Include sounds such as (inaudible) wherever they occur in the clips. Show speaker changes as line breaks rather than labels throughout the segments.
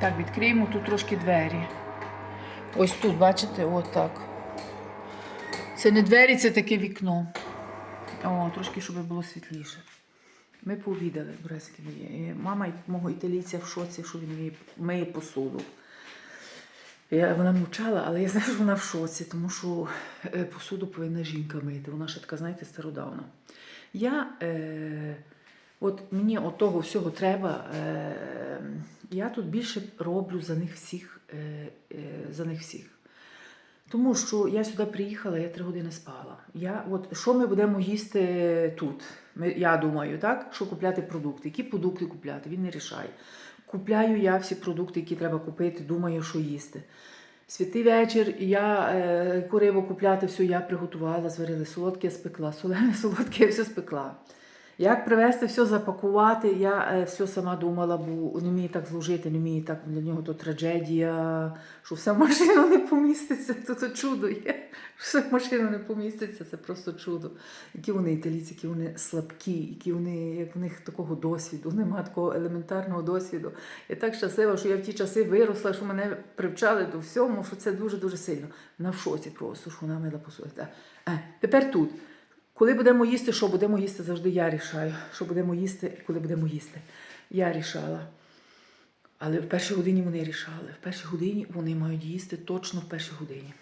Так, відкриємо тут трошки двері. Ось тут, бачите, отак. Це не двері, це таке вікно. О, трошки, щоб було світліше. Ми в Брестській моє. Мама мого італійця в шоці, що він миє посуду. Я, вона мовчала, але я знаю, що вона в шоці, тому що е, посуду повинна жінка мити. Вона ще така, знаєте, стародавна. Я, е, от мені от того всього треба. Е, я тут більше роблю за них всіх. Е, е, за них всіх. Тому що я сюди приїхала, я три години спала. Я, от, що ми будемо їсти тут? Ми, я думаю, так? Що купляти продукти? Які продукти купляти? Він не рішає. Купляю я всі продукти, які треба купити, думаю, що їсти. Святий вечір, я е, яку рибу купляти, все я приготувала, зварили солодке, спекла, солене, (laughs) солодке, все спекла. Як привезти, все запакувати, я е, все сама думала, бо не вміє так зложити, не вміє так, для нього то трагедія, що все в машину не поміститься, (laughs) то, то чудо є. Все в машину не поміститься, це просто чудо. Які вони італійці, які вони слабкі, які вони, як в них такого досвіду, немає такого елементарного досвіду. Я так щаслива, що я в ті часи виросла, що мене привчали до всьому, що це дуже-дуже сильно. Вона в шоці просто, що вона мила посуду. Та, Е, тепер тут. Коли будемо їсти, що будемо їсти, завжди я рішаю. Що будемо їсти, коли будемо їсти. Я рішала. Але в першій годині вони рішали. В першій годині вони мають їсти точно в першій годині.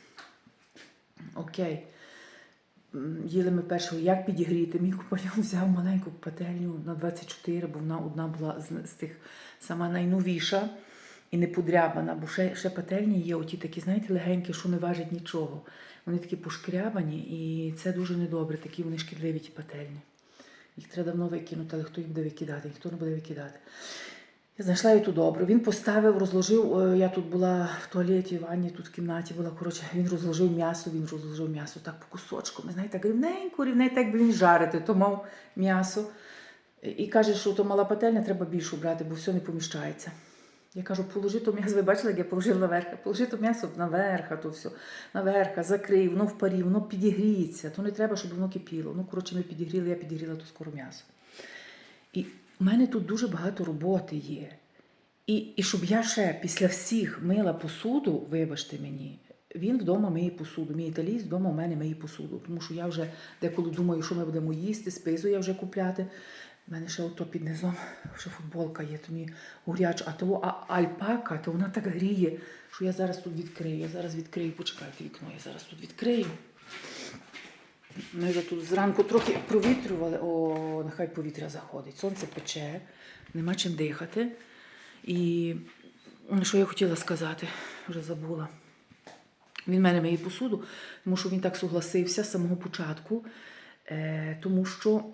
Окей. Їли ми першого, як підігріти. Мій компаньон (laughs) взяв маленьку пательню на 24, бо вона одна була з тих сама найновіша і не подрябана, бо ще, ще пательні є, оті такі, знаєте, легенькі, що не важать нічого. Вони такі пошкрябані, і це дуже недобре, такі вони шкідливі ті пательні. Їх треба давно викинути, але хто їх буде викидати? Ніхто не буде викидати. Я знайшла її тут добре. Він поставив, розложив. е, Я тут була в туалеті, в ванні, тут в кімнаті була. Коротше, він розложив м'ясо, він розложив м'ясо так по кусочкам. Знаєте, рівненько, рівненько, так би він жарити, то мав м'ясо. І- І каже, що то мала пательня, треба більшу брати, бо все не поміщається. Я кажу, положи то м'ясо. Ви бачили, як я положила наверх? Положи то м'ясо наверх, то все. Наверх, закрий, воно в парі, воно підігріється. То не треба, щоб воно кипіло. Ну, коротше, ми підігріли, я підігріла то скоро м'ясо. І в мене тут дуже багато роботи є. І, і щоб я ще після всіх мила посуду, вибачте мені, він вдома миє посуду. Мій італійсь вдома у мене миє посуду. Тому що я вже деколи думаю, що ми будемо їсти, спизу я вже купляти. У мене ще ото під низом ще футболка є, то мені гуряч, а того а альпака, то вона так гріє, що я зараз тут відкрию. Я зараз відкрию, почекайте вікно, я зараз тут відкрию. Ми вже тут зранку трохи провітрювали, о, нехай повітря заходить. Сонце пече, нема чим дихати. І що я хотіла сказати, вже забула. Він мене миє посуду, тому що він так согласився з самого початку. Е, тому що,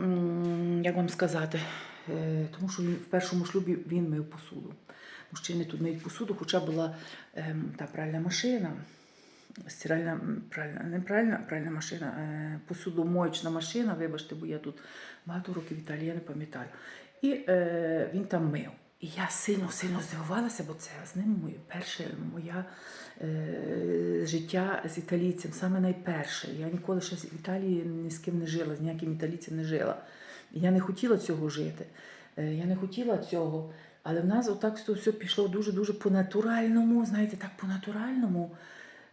як вам сказати, е, тому що він в першому шлюбі він мив посуду. Мужчини тут миють посуду, хоча була ем, та пральна машина, стиральна, пральна, не пральна, пральна машина, е, посудомоєчна машина, вибачте, бо я тут багато років в Італії, я не пам'ятаю. І він там мив. І я сильно-сильно здивувалася, бо це з ним моє перше моє е, життя з італійцем, саме найперше. Я ніколи ще з Італії ні з ким не жила, з ніяким італійцем не жила. Я не хотіла цього жити. Е, я не хотіла цього. Але в нас отак все- пішло дуже-дуже по-натуральному, знаєте, так по-натуральному.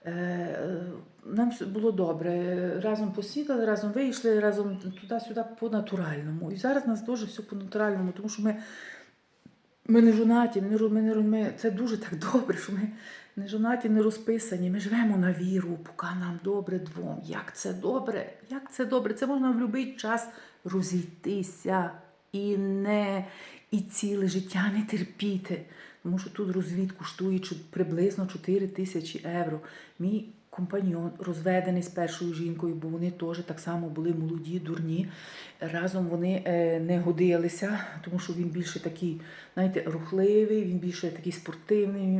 Е, е, Нам було добре. Разом посідали, разом вийшли, разом туди-сюди по-натуральному. І зараз у нас дуже все по-натуральному, тому що ми, ми не жонаті, ми, ми, ми, це дуже так добре, що ми не жонаті, не розписані. Ми живемо на віру, поки нам добре двом. Як це добре? Як це добре? Це можна в будь-який час розійтися і не і ціле життя не терпіти. Тому що тут розвід коштує приблизно 4 тисячі євро. Мій компаньон розведений з першою жінкою, бо вони теж так само були молоді, дурні. Разом вони е, не годилися, тому що він більше такий, знаєте, рухливий, він більше такий спортивний,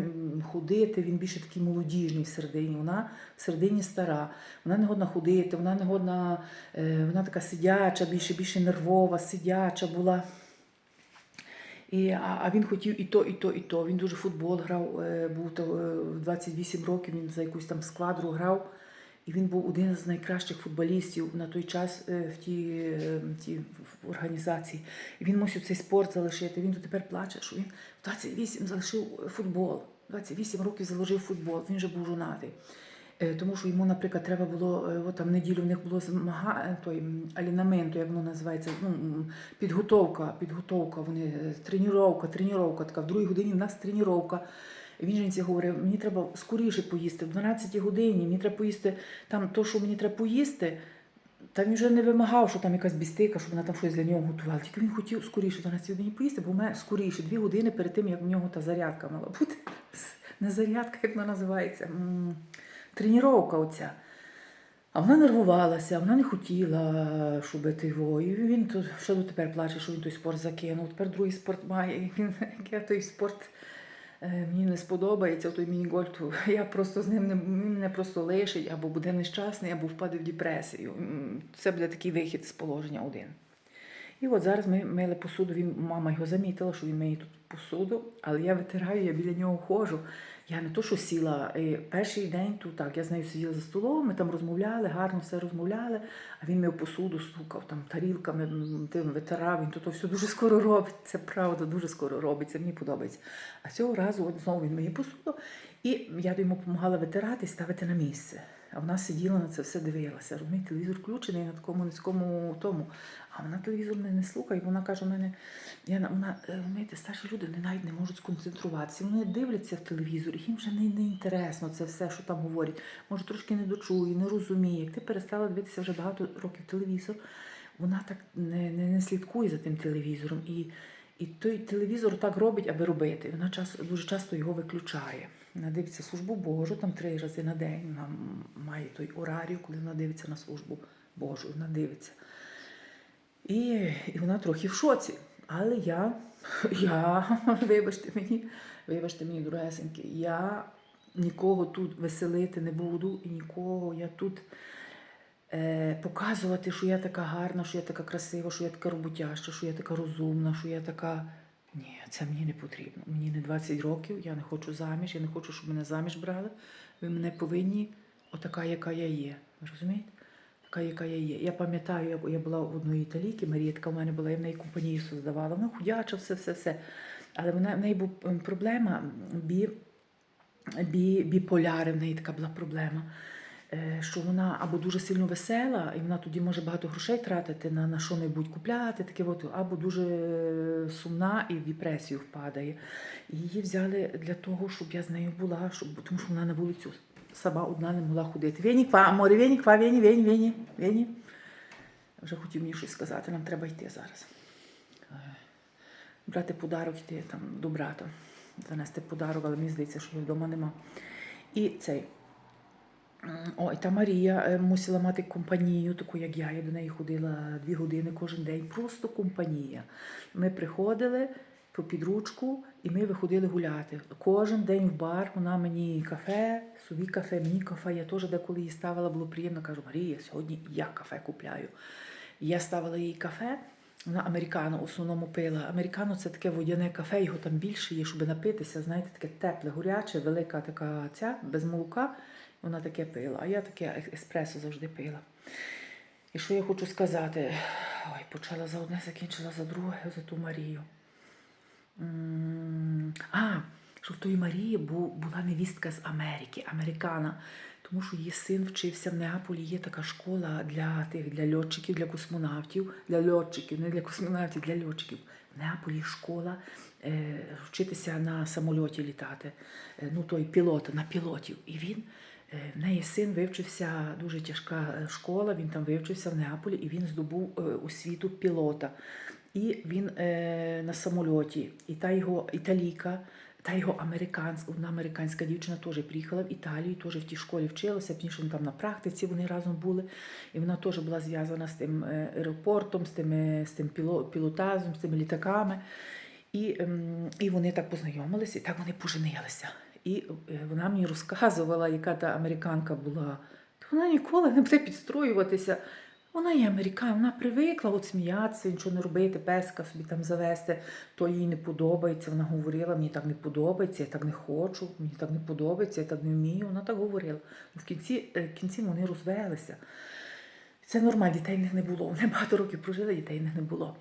ходити, він більше такий молодіжний всередині. Вона всередині стара, вона не годна ходити, вона не годна, е, вона така сидяча, більше, більше нервова, сидяча була. І, а, а він хотів і то, і то, і то. Він дуже футбол грав, е, був то, е, 28 років, він за якусь там сквадру грав. І він був один з найкращих футболістів на той час е, в тій, е, тій організації. І він мусив цей спорт залишити. Він дотепер плаче, що він в 28 залишив футбол. 28 років заложив футбол. Він вже був жонатий. Е, Тому що йому, наприклад, треба було е, от там неділю в них було змага е, той м, алінаменто, як воно називається. Ну підготовка, підготовка. Вони тренування, тренування. Така в другій годині в нас тренування. Він жінці говорив, мені треба скоріше поїсти, в 12 годині, мені треба поїсти там то, що мені треба поїсти. Та він вже не вимагав, що там якась бістика, щоб вона там щось для нього готувала. Тільки він хотів скоріше 12 годині поїсти, бо в мене скоріше, дві години перед тим, як в нього та зарядка мала бути. (laughs) Не зарядка, як вона називається. Тренування оця. А вона нервувалася, вона не хотіла, щоб ти його. І він тут ще дотепер плаче, що він той спорт закинув. Тепер другий спорт має. І (laughs) він я той спорт е, мені не сподобається, той міні-гольф. (laughs) Я просто з ним не мене просто лишить, або буде нещасний, або впаде в депресію. Це буде такий вихід з положення один. І от зараз ми мили посуду. Він, мама його замітила, що він миє тут посуду, але я витираю, я біля нього ходжу. Я не то, що сіла. е, Перший день тут так, я з нею сиділа за столом, ми там розмовляли, гарно все розмовляли, а він мив посуду, стукав там тарілками, тим витирав. Він то, все дуже скоро робить. Це правда, дуже скоро робиться, мені подобається. А цього разу от знову він миє посуду, і я йому допомагала витирати і ставити на місце. А вона сиділа на це все дивилася. Розумієте, телевізор включений на такому низькому тому. А вона телевізор не, не слухає. Вона каже: у мене, я, вона, е, розумієте, старші люди не навіть не можуть сконцентруватися. Вони дивляться в телевізор, їм вже не, не інтересно це все, що там говорять. Може, трошки не дочує, не розуміє. Як ти перестала дивитися вже багато років телевізор, вона так не, не, не слідкує за тим телевізором. І, і той телевізор так робить, аби робити. Вона час, дуже часто його виключає. Вона дивиться службу Божу, там три рази на день. Вона має той орарію, коли вона дивиться на службу Божу. Вона дивиться. І, і вона трохи в шоці. Але я, (laughs) я, вибачте мені, вибачте мені, дорогесеньки, я нікого тут веселити не буду і нікого я тут е, показувати, що я така гарна, що я така красива, що я така роботяща, що я така розумна, що я така. Ні, це мені не потрібно. Мені не 20 років, я не хочу заміж, я не хочу, щоб мене заміж брали. Ви мене повинні, отака, яка я є. Розумієте? Така, яка я є. Я пам'ятаю, я була в одної італійки, Марія така в мене була, я в неї компанію создавала. Вона худяча, все, все, все. Але вона, в неї була проблема бі, бі, біполяри, в неї така була проблема. Е, Що вона або дуже сильно весела, і вона тоді може багато грошей тратити на, на що-небудь купляти, таке от, або дуже сумна і в депресію впадає. І її взяли для того, щоб я з нею була, щоб, тому що вона на вулицю сама одна не могла ходити. Вені, ква, аморе, вені, ква, вені, вені, вені, вені. Вже хотів мені щось сказати, нам треба йти зараз. Е, Брати подарок, йти там до брата, занести подарок, але мені здається, що його вдома нема. І цей. Ой, та Марія е, мусила мати компанію, таку як я. Я до неї ходила дві години кожен день. Просто компанія. Ми приходили по підручку і ми виходили гуляти. Кожен день в бар вона мені кафе, собі кафе, мені кафе. Я теж деколи її ставила, було приємно. Кажу, Марія, сьогодні я кафе купляю. Я ставила їй кафе. Вона американо в основному пила. Американо це таке водяне кафе, його там більше є, щоб напитися. Знаєте, таке тепле, горяче, велика така ця, без молока. Вона таке пила. А я таке еспресо завжди пила. І що я хочу сказати? Ой, почала за одне, закінчила за друге, за ту Марію. А, що в тої Марії була невістка з Америки, американа. Тому що її син вчився в Неаполі. Є така школа для тих для льотчиків, для космонавтів, для льотчиків, не для космонавтів, для льотчиків. В Неаполі школа е, вчитися на самольоті літати. Е, ну той пілот на пілотів. І він в неї син вивчився дуже тяжка е, школа. Він там вивчився в Неаполі і він здобув е, освіту пілота. І він е, на самольоті, і та його італійка, та його американська, одна американська дівчина теж приїхала в Італію, теж в тій школі вчилася, пізніше там на практиці вони разом були. І вона теж була зв'язана з тим аеропортом, з тим, з тим піло, пілотажем, з тими літаками. І, ем, і вони так познайомилися, і так вони поженилися. І е, вона мені розказувала, яка та американка була. Вона ніколи не буде підстроюватися. Вона є американка, вона привикла от сміятися, нічого не робити, песка собі там завести, то їй не подобається. Вона говорила, мені так не подобається, я так не хочу, мені так не подобається, я так не вмію. Вона так говорила. В кінці, е, в кінці вони розвелися. Це нормально, дітей в них не було. Вони багато років прожили, дітей в них не було.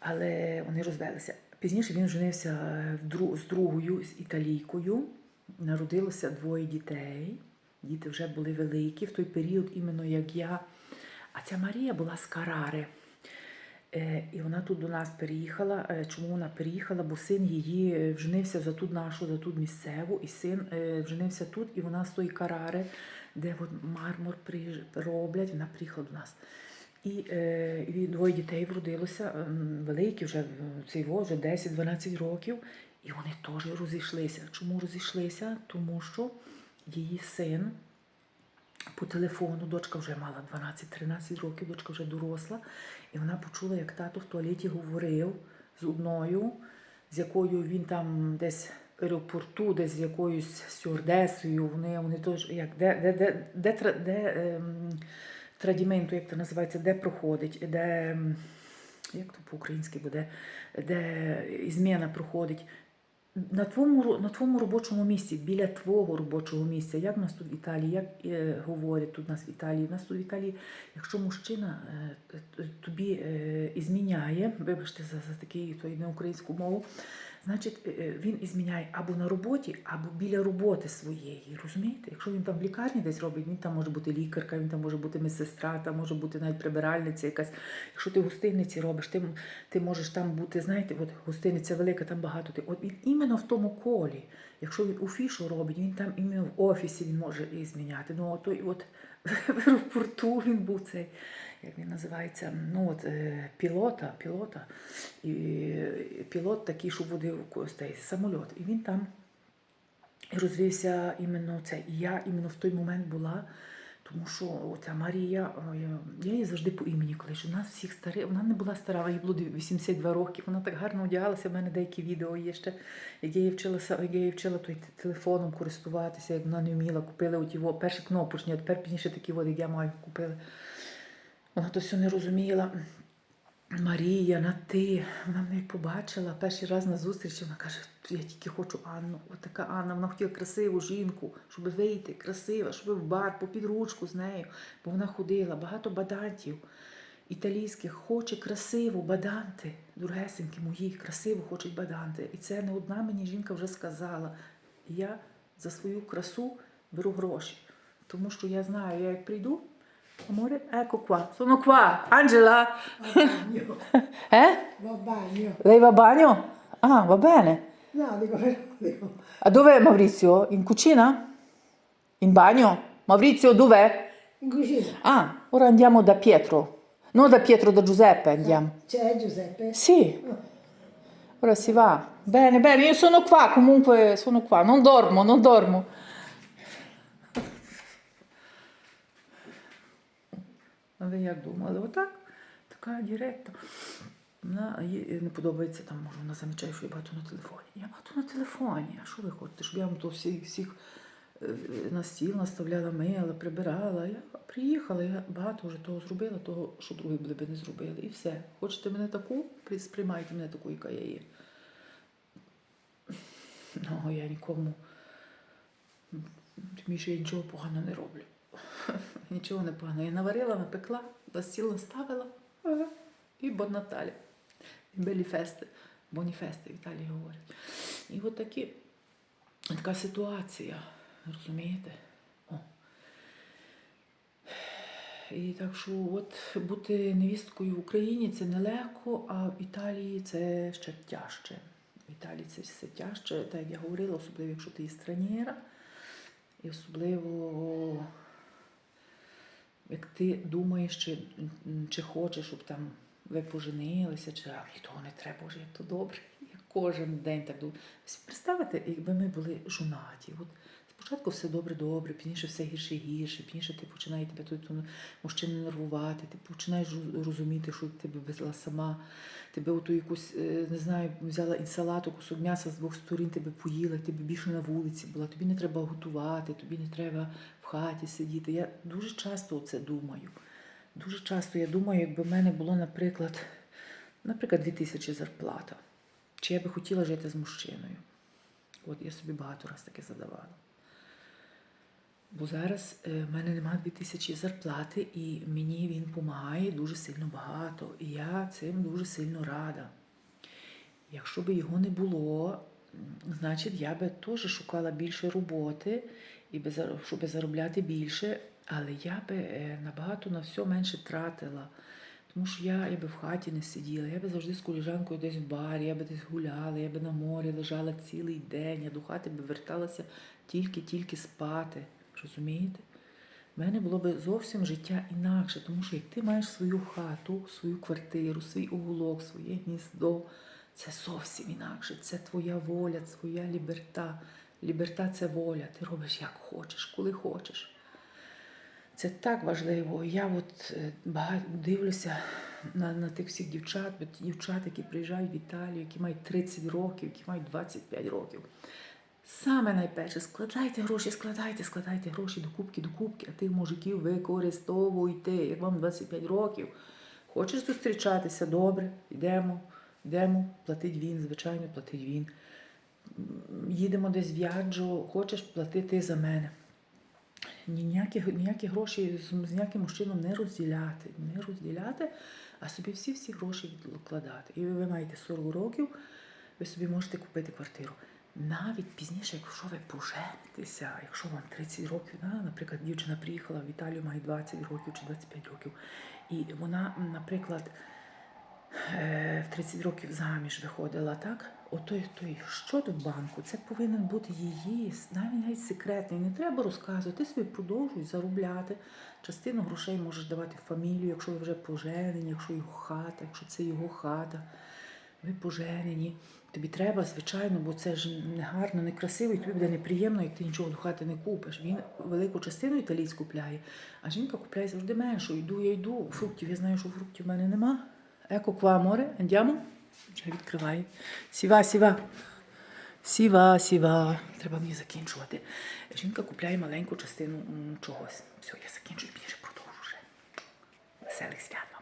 Але вони розвелися. Пізніше він женився з другою, з італійкою. Народилося двоє дітей. Діти вже були великі в той період, іменно як я. А ця Марія була з Карари. Е, І вона тут до нас переїхала. Е, Чому вона переїхала? Бо син її е, вженився за тут нашу, за тут місцеву, і син вженився тут, і вона з тої Карари, де от мармур роблять, вона приїхала до нас. І, і двоє дітей вродилося, великі, вже цей вже 10-12 років, і вони теж розійшлися. Чому розійшлися? Тому що її син по телефону, дочка вже мала 12-13 років, дочка вже доросла, і вона почула, як тато в туалеті говорив з одною, з якою він там десь в аеропорту, десь з якоюсь стюардесою, вони, вони теж, як, де, де, де, де, тра- де ем, традіменту, як це називається, де проходить, де, ем, як то по-українськи буде, де зміна проходить. На твоєму, на твоєму робочому місці, біля твого робочого місця, як в нас тут в Італії, як е, говорять тут нас в Італії, в нас тут в Італії, якщо мужчина е, тобі е, і вибачте за, за такий то не українську мову, значить е, е, він і зміняє або на роботі, або біля роботи своєї. Розумієте? Якщо він там в лікарні десь робить, він там може бути лікарка, він там може бути медсестра, там може бути навіть прибиральниця якась. Якщо ти в гостиниці робиш, ти, ти можеш там бути, знаєте, от гостиниця велика, там багато. Ти, от він іменно в тому колі. Якщо він у фішу робить, він там іменно в офісі він може і зміняти. Ну, от, от (laughs) в аеропорту він був цей, як він називається, ну от е, пілота, пілота. І пілот такий, що водив цей самольот. І він там розвився іменно це. І я іменно в той момент була. Тому що оця Марія, я її завжди по імені кличу. У нас всіх старі, вона не була стара, їй було 82 роки. Вона так гарно одягалася. У мене деякі відео є ще, як я її вчилася, як я її вчила той телефоном користуватися, як вона не вміла, купили оті во, перші кнопочні, а тепер пізніше такі, от, як я маю, купили. Вона то все не розуміла. Марія, на ти. Вона мене як побачила перший раз на зустрічі. Вона каже: я тільки хочу Анну. От така Анна, вона хотіла красиву жінку, щоб вийти, красива, щоб в бар, по підручку з нею. Бо вона ходила, багато бадантів італійських хоче красиву баданти, дорогесенькі мої, красиву хочуть баданти. І це не одна мені жінка вже сказала. Я за свою красу беру гроші. Тому що я знаю, я як прийду, Amore, ecco qua, sono qua. Angela,
Va a bagno.
eh?
Va a bagno.
Lei va a bagno? Ah, va bene.
No, dico, però, dico.
A dov'è Maurizio? In cucina? In bagno? Maurizio, dov'è?
In cucina.
Ah, ora andiamo da Pietro. Non da Pietro, da Giuseppe andiamo.
C'è Giuseppe?
Sì, ora si va. Bene, bene, io sono qua, comunque sono qua, non dormo, non dormo. Ви як думали? Отак, така директа. Вона їй не подобається там, може, вона замічає, що я багато на телефоні. Я багато на телефоні. А що ви хочете? Щоб я вам то всіх, всіх е, на стіл наставляла, мила, прибирала. Я приїхала, я багато вже того зробила, того, що другі були би не зробили. І все. Хочете мене таку, сприймайте мене таку, яка я є. Ну, я нікому. Тим більше я нічого поганого не роблю. (laughs) Нічого не поганого. Я наварила, напекла, на стіл наставила. І бон Наталя. І белі фести. Боніфести в Італії говорять. І от такі, така ситуація. Розумієте? О. І так що от бути невісткою в Україні це нелегко, а в Італії це ще тяжче. В Італії це все тяжче, так як я говорила, особливо якщо ти є странєра, і особливо як ти думаєш, чи, чи хочеш, щоб там ви поженилися, чи а того не треба, боже, як то добре. Я кожен день так думаю. Представити, якби ми були жонаті. От спочатку все добре-добре, пізніше все гірше гірше, пізніше ти починає тебе той мужчина нервувати, ти починаєш розуміти, що тебе везла сама, тебе оту якусь, е, не знаю, взяла інсалату, кусок м'яса з двох сторін, тебе поїла, тебе більше на вулиці була, тобі не треба готувати, тобі не треба в хаті сидіти. Я дуже часто це думаю. Дуже часто я думаю, якби в мене було, наприклад, наприклад, 2000 зарплата, чи я би хотіла жити з мужчиною. От я собі багато раз таке задавала. Бо зараз е, в мене немає 2000 зарплати, і мені він допомагає дуже сильно багато. І я цим дуже сильно рада. Якщо б його не було, значить я би теж шукала більше роботи, і би, щоб заробляти більше, але я би е, набагато на все менше тратила. Тому що я, я би в хаті не сиділа, я би завжди з коліжанкою десь в барі, я би десь гуляла, я би на морі лежала цілий день, я до хати би верталася тільки-тільки спати. Розумієте? В мене було б зовсім життя інакше, тому що як ти маєш свою хату, свою квартиру, свій уголок, своє гніздо, це зовсім інакше. Це твоя воля, твоя ліберта. Ліберта це воля. Ти робиш як хочеш, коли хочеш. Це так важливо. Я от е, багато дивлюся на, на тих всіх дівчат, дівчат, які приїжджають в Італію, які мають 30 років, які мають 25 років. Саме найперше, складайте гроші, складайте, складайте гроші до кубки, до кубки, а тих мужиків використовуйте, як вам 25 років. Хочеш зустрічатися? Добре, йдемо, йдемо, платить він, звичайно, платить він. Їдемо десь в Яджо, хочеш платити за мене. Ніякі, ніякі гроші з, ніяким мужчином не розділяти. Не розділяти, а собі всі-всі гроші відкладати. І ви маєте 40 років, ви собі можете купити квартиру. Навіть пізніше, якщо ви поженитеся, якщо вам 30 років, наприклад, дівчина приїхала в Італію, має 20 років чи 25 років, і вона, наприклад, е, в 30 років заміж виходила, так? Отой той щодо в банку, це повинен бути її, навіть навіть секретний. Не треба розказувати. Ти собі продовжуй заробляти. Частину грошей можеш давати в фамілію, якщо ви вже поженені, якщо його хата, якщо це його хата. Ви поженені. Тобі треба, звичайно, бо це ж не гарно, не і тобі буде неприємно, як ти нічого до хати не купиш. Він велику частину італійць купляє, а жінка купляє завжди меншу. Йду, я йду. Фруктів, я знаю, що фруктів в мене нема. Еко amore, andiamo? Вже відкриває. Сіва, сіва. Сіва, сіва. Треба мені закінчувати. Жінка купляє маленьку частину чогось. Все, я закінчую, пізніше продовжу вже. Веселих свят.